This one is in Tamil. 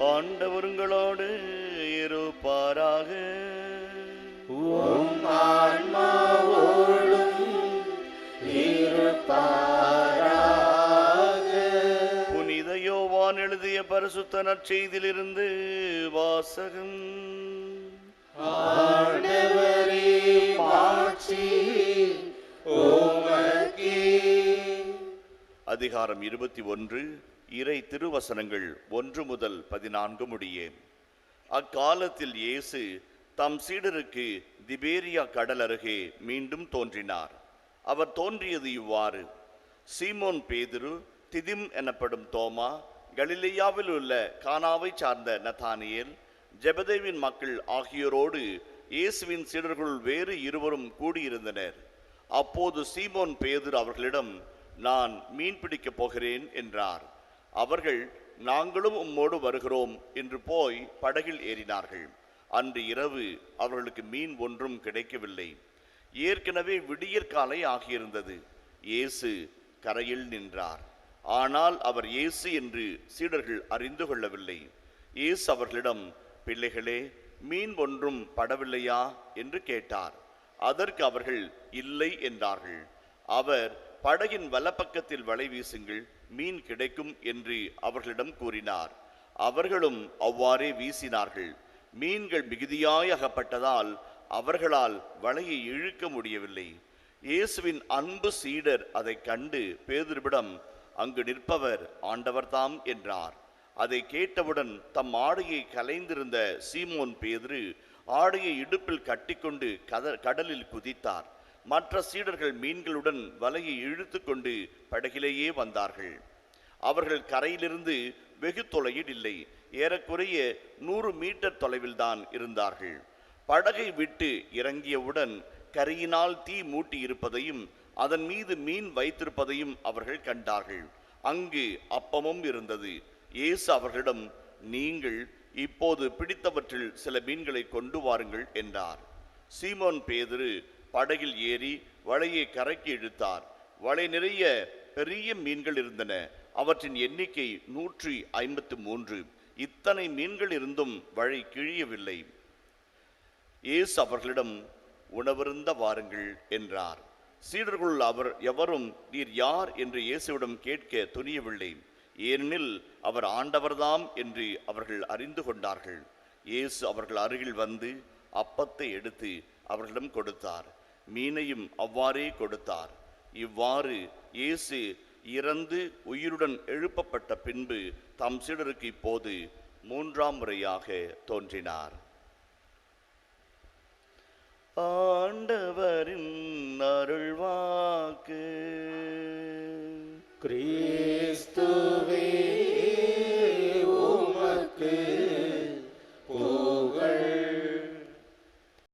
ஆண்டவருங்களோடு இருப்பாராக. புனித யோவான் எழுதிய பரிசுத்த நற்செய்தியிலிருந்து வாசகம். அதிகாரம் இருபத்தி ஒன்று. இறை திருவசனங்கள் ஒன்று முதல் பதினான்கு முடியே. அக்காலத்தில் இயேசு தம் சீடருக்கு திபேரியா கடல் அருகே மீண்டும் தோன்றினார். அவர் தோன்றியது இவ்வாறு. சீமோன் பேதுரு திதிம் எனப்படும் தோமா கலிலேயாவில் உள்ள கானாவை சார்ந்த நதானியேல் ஜெபதேவின் மக்கள் ஆகியோரோடு இயேசுவின் சீடர்களுள் வேறு இருவரும் கூடியிருந்தனர். அப்போது சீமோன் பேதுரு அவர்களிடம் நான் மீன் பிடிக்கப் போகிறேன் என்றார். அவர்கள் நாங்களும் உம்மோடு வருகிறோம் என்று போய் படகில் ஏறினார்கள். அன்று இரவு அவர்களுக்கு மீன் ஒன்றும் கிடைக்கவில்லை. ஏற்கனவே விடியற்காலை ஆகியிருந்தது. இயேசு கரையில் நின்றார். ஆனால் அவர் இயேசு என்று சீடர்கள் அறிந்து கொள்ளவில்லை. இயேசு அவர்களிடம் பிள்ளைகளே மீன் ஒன்றும் படவில்லையா? என்று கேட்டார். அதற்கு அவர்கள் இல்லை என்றார்கள். அவர் படகின் வலப்பக்கத்தில் வலை வீசுங்கள் மீன் கிடைக்கும் என்று அவர்களிடம் கூறினார். அவர்களும் அவ்வாறே வீசினார்கள். மீன்கள் மிகுதியாய் அகப்பட்டதால் அவர்களால் வலையை இழுக்க முடியவில்லை. இயேசுவின் அன்பு சீடர் அதை கண்டு பேதுருவிடம் அங்கு நிற்பவர் ஆண்டவர்தாம் என்றார். அதை கேட்டவுடன் தம் ஆடையை கலைந்திருந்த சீமோன் பேதுரு ஆடையை இடுப்பில் கட்டிக்கொண்டு கத கடலில் குதித்தார். மற்ற சீடர்கள் மீன்களுடன் வலையை இழுத்து கொண்டு படகிலேயே வந்தார்கள். அவர்கள் கரையிலிருந்து வெகு தொலையில் இல்லை ஏறக்குறைய நூறு மீட்டர் தொலைவில்தான் இருந்தார்கள். படகை விட்டு இறங்கியவுடன் கரியினால் தீ மூட்டி இருப்பதையும் அதன் மீது மீன் வைத்திருப்பதையும் அவர்கள் கண்டார்கள். அங்கு அப்பமும் இருந்தது. இயேசு அவர்களிடம் நீங்கள் இப்போது பிடித்தவற்றில் சில மீன்களை கொண்டு வாருங்கள் என்றார். சீமோன் பேதுரு படகில் ஏறி வலையை கரைக்கு இழுத்தார். வலை நிறைய பெரிய மீன்கள் இருந்தன. அவற்றின் எண்ணிக்கை நூற்றி ஐம்பத்து மூன்று. இத்தனை மீன்கள் இருந்தும் வழி கிழியவில்லை. இயேசு அவர்களிடம் உணவருந்த வாருங்கள் என்றார். சீடர்களுள் அவர் எவரும் நீர் யார்? என்று இயேசுவிடம் கேட்க துணியவில்லை. ஏனெனில் அவர் ஆண்டவர்தாம் என்று அவர்கள் அறிந்து கொண்டார்கள். இயேசு அவர்கள் அருகில் வந்து அப்பத்தை எடுத்து அவர்களிடம் கொடுத்தார். மீனையும் அவ்வாறே கொடுத்தார். இவ்வாறு இயேசு இறந்து உயிருடன் எழுப்பப்பட்ட பின்பு தம் சீடருக்கு இப்போது மூன்றாம் முறையாக தோன்றினார். ஆண்டவரின் அருள்வாக்கு. கிரீ